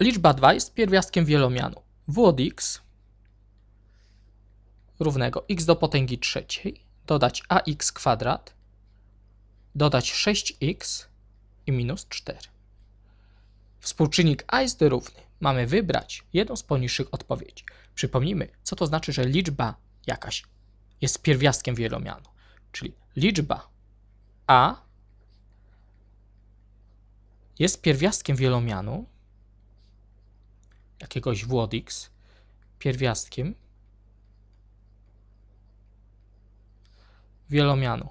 liczba 2 jest pierwiastkiem wielomianu. w od x równego x do potęgi trzeciej, dodać ax kwadrat, dodać 6x i minus 4. Współczynnik a jest równy. Mamy wybrać jedną z poniższych odpowiedzi. Przypomnijmy, co to znaczy, że liczba jakaś jest pierwiastkiem wielomianu. Czyli liczba a jest pierwiastkiem wielomianu jakiegoś w od x, pierwiastkiem wielomianu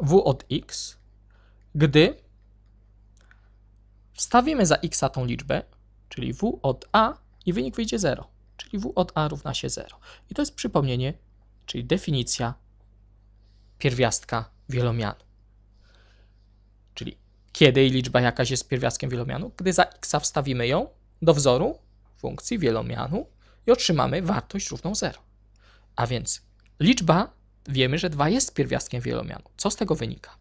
w od x, gdy wstawimy za x tą liczbę, czyli w od a i wynik wyjdzie 0, czyli w od a równa się 0. I to jest przypomnienie, czyli definicja pierwiastka wielomianu. Kiedy liczba jakaś jest pierwiastkiem wielomianu? Gdy za x wstawimy ją do wzoru funkcji wielomianu i otrzymamy wartość równą 0. A więc liczba, wiemy, że 2 jest pierwiastkiem wielomianu. Co z tego wynika?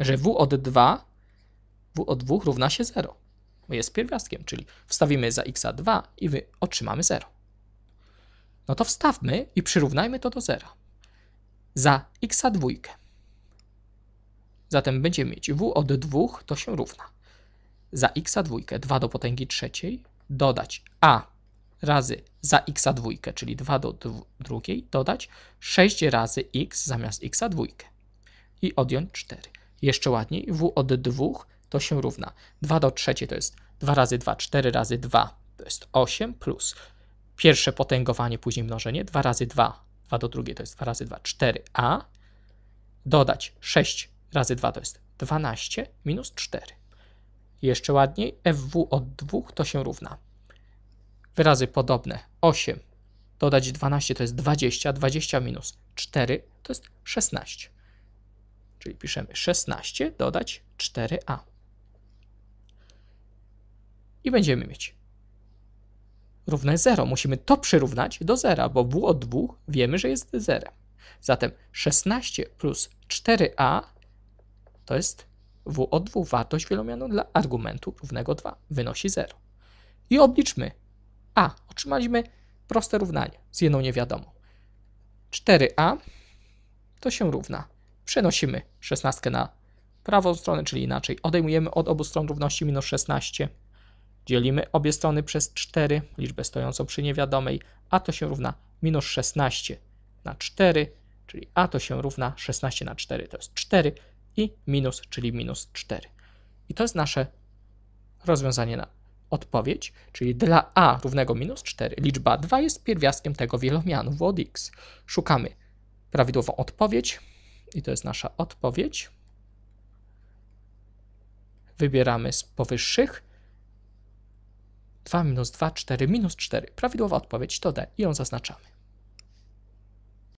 Że w od 2, w od 2 równa się 0, bo jest pierwiastkiem, czyli wstawimy za x 2 i otrzymamy 0. No to wstawmy i przyrównajmy to do 0. Za x dwójkę. Zatem będziemy mieć w od 2 to się równa. Za x dwójkę 2 do potęgi trzeciej dodać a razy za x dwójkę, czyli 2 do drugiej, dodać 6 razy x zamiast x dwójkę i odjąć 4. Jeszcze ładniej, w od 2 to się równa. 2 do trzeciej to jest 2 razy 2, 4 razy 2 to jest 8 plus pierwsze potęgowanie, później mnożenie, 2 razy 2, 2 do drugiej to jest 2 razy 2, 4a, dodać 6 razy 2 to jest 12 minus 4. Jeszcze ładniej, fw od 2 to się równa wyrazy podobne 8 dodać 12 to jest 20, 20 minus 4 to jest 16. Czyli piszemy 16 dodać 4a. I będziemy mieć równe 0. Musimy to przyrównać do 0, bo w od 2 wiemy, że jest 0. Zatem 16 plus 4a to jest w od 2. Wartość wielomianu dla argumentu równego 2 wynosi 0. I obliczmy a. Otrzymaliśmy proste równanie z jedną niewiadomą. 4a to się równa. Przenosimy 16 na prawą stronę, czyli inaczej. Odejmujemy od obu stron równości minus 16. Dzielimy obie strony przez 4, liczbę stojącą przy niewiadomej, a to się równa minus 16 na 4, czyli a to się równa 16 na 4, to jest 4 i minus, czyli minus 4. I to jest nasze rozwiązanie na odpowiedź, czyli dla a równego minus 4, liczba 2 jest pierwiastkiem tego wielomianu w od x. Szukamy prawidłową odpowiedź i to jest nasza odpowiedź. Wybieramy z powyższych 2 minus 2, 4 minus 4. Prawidłowa odpowiedź to D i ją zaznaczamy.